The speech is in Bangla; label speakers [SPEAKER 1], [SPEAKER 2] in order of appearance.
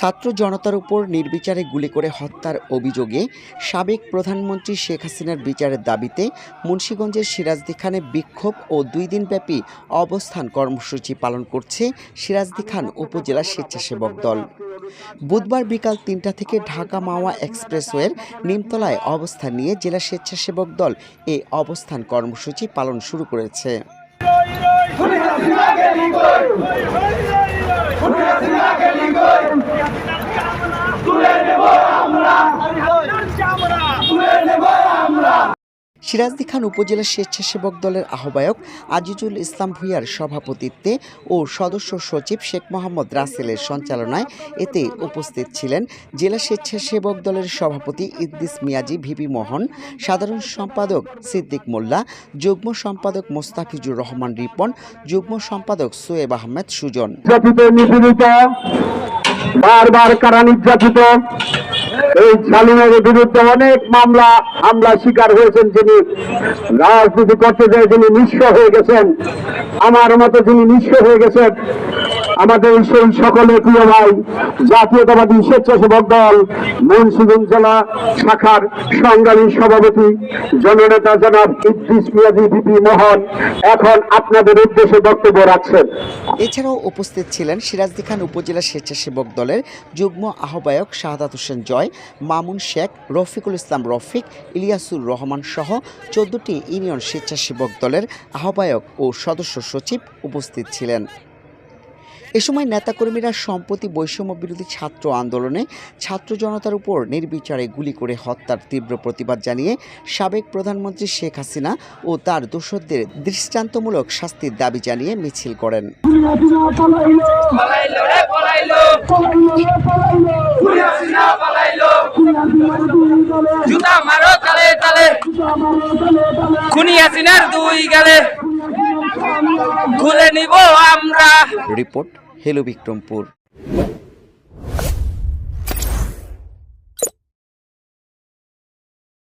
[SPEAKER 1] ছাত্র জনতার উপর নির্বিচারে গুলি করে হত্যার অভিযোগে সাবেক প্রধানমন্ত্রী শেখ হাসিনার বিচারের দাবিতে মুন্সীগঞ্জের সিরাজদিখানে বিক্ষোভ ও দুই দিনব্যাপী অবস্থান কর্মসূচি পালন করছে সিরাজদিখান উপজেলা স্বেচ্ছাসেবক দল বুধবার বিকাল তিনটা থেকে ঢাকা মাওয়া এক্সপ্রেসওয়ের নিমতলায় অবস্থান নিয়ে জেলা স্বেচ্ছাসেবক দল এই অবস্থান কর্মসূচি পালন শুরু করেছে ¡Una সিরাজদি খান উপজেলা স্বেচ্ছাসেবক দলের আহ্বায়ক আজিজুল ইসলাম ভুইয়ার সভাপতিত্বে ও সদস্য সচিব শেখ মোহাম্মদ রাসেলের সঞ্চালনায় এতে উপস্থিত ছিলেন জেলা স্বেচ্ছাসেবক দলের সভাপতি ইদ্দিস মিয়াজি, ভিপি মোহন, সাধারণ সম্পাদক সিদ্দিক মোল্লা, যুগ্ম সম্পাদক মোস্তাফিজুর রহমান রিপন, যুগ্ম সম্পাদক সোয়েব আহমেদ সুজন।
[SPEAKER 2] বারবার কারা নির্যাতিত এই শালিমের বিরুদ্ধে অনেক মামলা, হামলা শিকার হয়েছেন যিনি। রাজনীতি করতে যায় যিনি নিঃস্ব হয়ে গেছেন, আমার মতো যিনি নিঃস্ব হয়ে গেছেন আমাদের সেই সকলে প্রিয় ভাই, জাতীয়তাবাদী স্বেচ্ছাসেবক দল, মুন্সিগঞ্জ জেলা শাখার সংগ্রামী সভাপতি, জননেতা জনাব ইদ্রিস মিয়াজি বিপি মোহন, এখন আপনাদের উদ্দেশ্যে বক্তব্য রাখছেন।
[SPEAKER 1] এছাড়াও উপস্থিত ছিলেন সিরাজদি খান উপজেলা স্বেচ্ছাসেবক দলের যুগ্ম আহ্বায়ক শাহাদাত হোসেন জয়, মামুন শেখ, রফিকুল ইসলাম রফিক, ইলিয়াসুর রহমান সহ চোদ্দটি ইউনিয়ন স্বেচ্ছাসেবক দলের আহ্বায়ক ও সদস্য সচিব উপস্থিত ছিলেন। এ সময় নেতাকর্মীরা সম্প্রতি বৈষম্য বিরোধী ছাত্র আন্দোলনে ছাত্র জনতার উপর নির্বিচারে গুলি করে হত্যার তীব্র প্রতিবাদ জানিয়ে সাবেক প্রধানমন্ত্রী শেখ হাসিনা ও তার দোসরদের দৃষ্টান্তমূলক শাস্তির দাবি জানিয়ে মিছিল করেন।
[SPEAKER 3] পালাইলো রে পালাইলো খুনিয়াসিনা পালাইলো জুতা মারো তালে তালে। খুনিয়াসিনার দুই গালে। খুলে নিব আমরা
[SPEAKER 1] রিপোর্ট হেলো বিক্রমপুর।